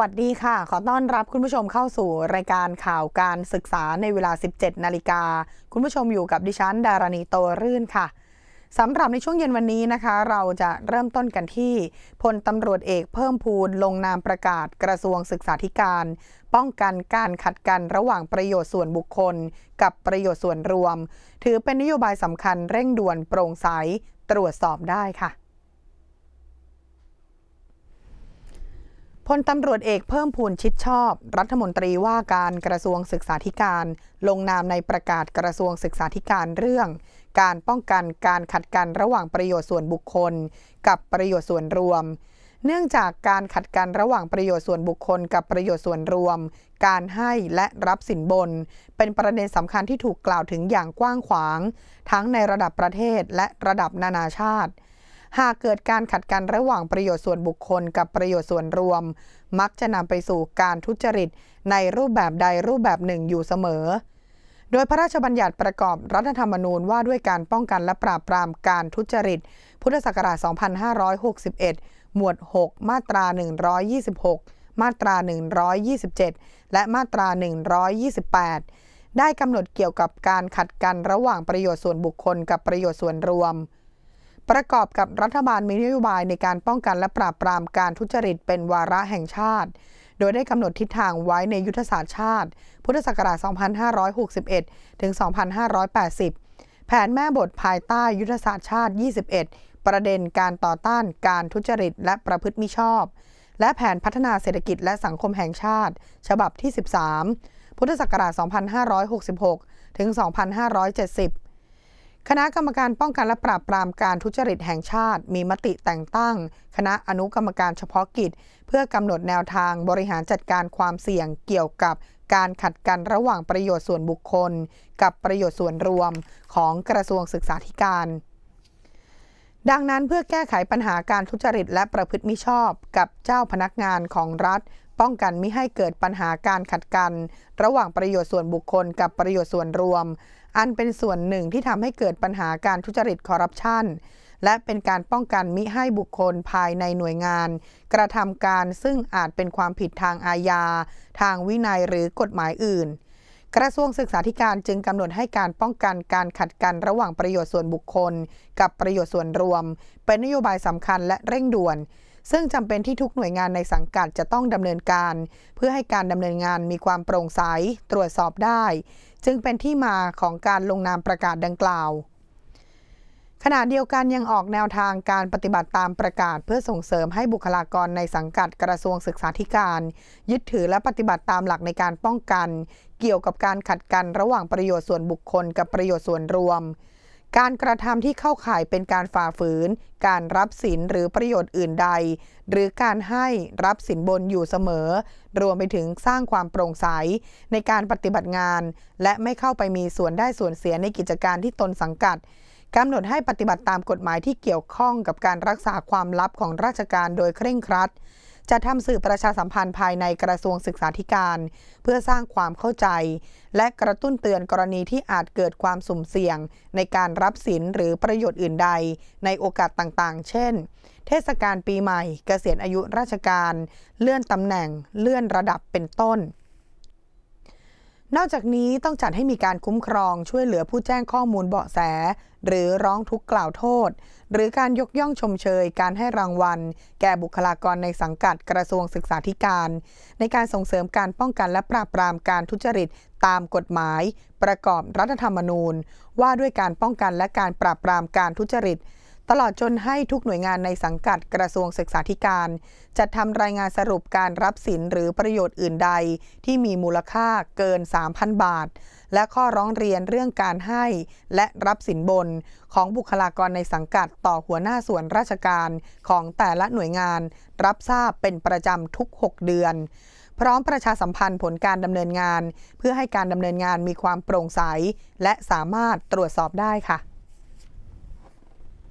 วัสดีค่ะ ขอต้อนรับคุณผู้ชมเข้าสู่รายการข่าวการศึกษาในเวลา 17 นาฬิกา คุณผู้ชมอยู่กับดิฉัน ดารณีโตรื่นค่ะสำหรับในช่วงเย็นวันนี้นะคะ เราจะเริ่มต้นกันที่พลตำรวจเอกเพิ่มพูนลงนามประกาศกระทรวงศึกษาธิการ ป้องกันการขัดกันระหว่างประโยชน์ส่วนบุคคล กับประโยชน์ส่วนรวม ถือเป็นนโยบายสำคัญเร่งด่วนโปร่งใสตรวจสอบได้ค่ะ ลตำรวจเอกเพิ่มพูนชิดชอบ รัฐมนตรีว่าการกระทรวงศึกษาธิการ ลงนามในประกาศกระทรวงศึกษาธิการเรื่อง การป้องกันการขัดกันระหว่างประโยชน์ส่วนบุคคล กับประโยชน์ส่วนรวม เนื่องจากการขัดกันระหว่างประโยชน์ส่วนบุคคล กับประโยชน์ส่วนรวม การให้และรับสินบน เป็นประเด็นสำคัญที่ถูกกล่าวถึงอย่างกว้างขวาง ทั้งในระดับประเทศและระดับนานาชาติ หากเกิดการขัดกันระหว่างประโยชน์ส่วนบุคคลกับประโยชน์ส่วนรวม มักจะนำไปสู่การทุจริต ในรูปแบบใดรูปแบบหนึ่งอยู่เสมอ โดยพระราชบัญญัติประกอบรัฐธรรมนูญว่าด้วยการป้องกันและปราบปรามการทุจริต พุทธศักราช 2561 หมวด 6 มาตรา 126 มาตรา 127 และมาตรา 128 ได้กำหนดเกี่ยวกับการขัดกันระหว่างประโยชน์ส่วนบุคคลกับประโยชน์ส่วนรวม ประกอบกับรัฐบาลมีนโยบายในการป้องกันและปราบปรามการทุจริตเป็นวาระแห่งชาติ โดยได้กำหนดทิศทางไว้ในยุทธศาสตร์ชาติ พุทธศักราช 2561 ถึง 2580 แผนแม่บทภายใต้ยุทธศาสตร์ชาติ 21 ประเด็นการต่อต้านการทุจริตและประพฤติมิชอบ และแผนพัฒนาเศรษฐกิจและสังคมแห่งชาติ ฉบับที่ 13 พุทธศักราช 2566 ถึง 2570 คณะกรรมการป้องกันและปราบปรามการทุจริตแห่งชาติ มีมติแต่งตั้ง คณะอนุกรรมการเฉพาะกิจ เพื่อกำหนดแนวทางบริหารจัดการความเสี่ยงเกี่ยวกับการขัดกันระหว่างประโยชน์ส่วนบุคคล กับประโยชน์ส่วนรวมของกระทรวงศึกษาธิการ ดังนั้นเพื่อแก้ไขปัญหาการทุจริตและประพฤติมิชอบ กับเจ้าพนักงานของรัฐ ป้องกันไม่ให้เกิดปัญหาการขัดกัน ระหว่างประโยชน์ส่วนบุคคล กับประโยชน์ส่วนรวม อันเป็นส่วนหนึ่งที่ทำให้เกิดปัญหาการทุจริตคอร์รัปชันและเป็นการป้องกันมิให้บุคคลภายในหน่วยงาน กระทำการซึ่งอาจเป็นความผิดทางอาญา ทางวินัยหรือกฎหมายอื่น กระทรวงศึกษาธิการจึงกำหนดให้การป้องกันการขัดกันระหว่างประโยชน์ส่วนบุคคล กับประโยชน์ส่วนรวม เป็นนโยบายสำคัญและเร่งด่วน ซึ่งจำเป็นที่ทุกหน่วยงานในสังกัดจะต้องดำเนินการ เพื่อให้การดำเนินงานมีความโปร่งใสตรวจสอบได้ จึงเป็นที่มาของการลงนามประกาศดังกล่าวขณะเดียวกันยังออกแนวทางการปฏิบัติตามประกาศ เพื่อส่งเสริมให้บุคลากรในสังกัดกระทรวงศึกษาธิการ ยึดถือและปฏิบัติตามหลักในการป้องกัน เกี่ยวกับการขัดกันระหว่างประโยชน์ส่วนบุคคลกับประโยชน์ส่วนรวม การกระทำที่เข้าข่ายเป็นการฝ่าฝืน การรับสินหรือประโยชน์อื่นใด หรือการให้รับสินบนอยู่เสมอ รวมไปถึงสร้างความโปร่งใส ในการปฏิบัติงาน และไม่เข้าไปมีส่วนได้ส่วนเสียในกิจการที่ตนสังกัดกำหนดให้ปฏิบัติตามกฎหมายที่เกี่ยวข้องกับการรักษาความลับของราชการโดยเคร่งครัด จะทำสื่อประชาสัมพันธ์ภายในกระทรวงศึกษาธิการ เพื่อสร้างความเข้าใจ และกระตุ้นเตือนกรณีที่อาจเกิดความสุ่มเสี่ยง ในการรับสินหรือประโยชน์อื่นใด ในโอกาสต่างๆ เช่น เทศกาลปีใหม่ เกษียณอายุราชการ เลื่อนตำแหน่ง เลื่อนระดับเป็นต้น นอกจากนี้ต้องจัดให้มีการคุ้มครองช่วยเหลือผู้แจ้งข้อมูลเบาะแส หรือร้องทุกข์กล่าวโทษ หรือการยกย่องชมเชย การให้รางวัล แก่บุคลากรในสังกัดกระทรวงศึกษาธิการ ในการส่งเสริมการป้องกันและปราบปรามการทุจริตตามกฎหมาย ประกอบรัฐธรรมนูญ ว่าด้วยการป้องกันและการปราบปรามการทุจริต ตลอดจนให้ทุกหน่วยงานในสังกัดกระทรวงศึกษาธิการ จัดทำรายงานสรุปการรับสินหรือประโยชน์อื่นใด ที่มีมูลค่าเกิน 3,000 บาท และข้อร้องเรียนเรื่องการให้และรับสินบนของบุคลากรในสังกัดต่อหัวหน้าส่วนราชการของแต่ละหน่วยงาน รับทราบเป็นประจำทุก 6 เดือนพร้อมประชาสัมพันธ์ผลการดำเนินงาน เพื่อให้การดำเนินงานมีความโปร่งใส และสามารถตรวจสอบได้ค่ะ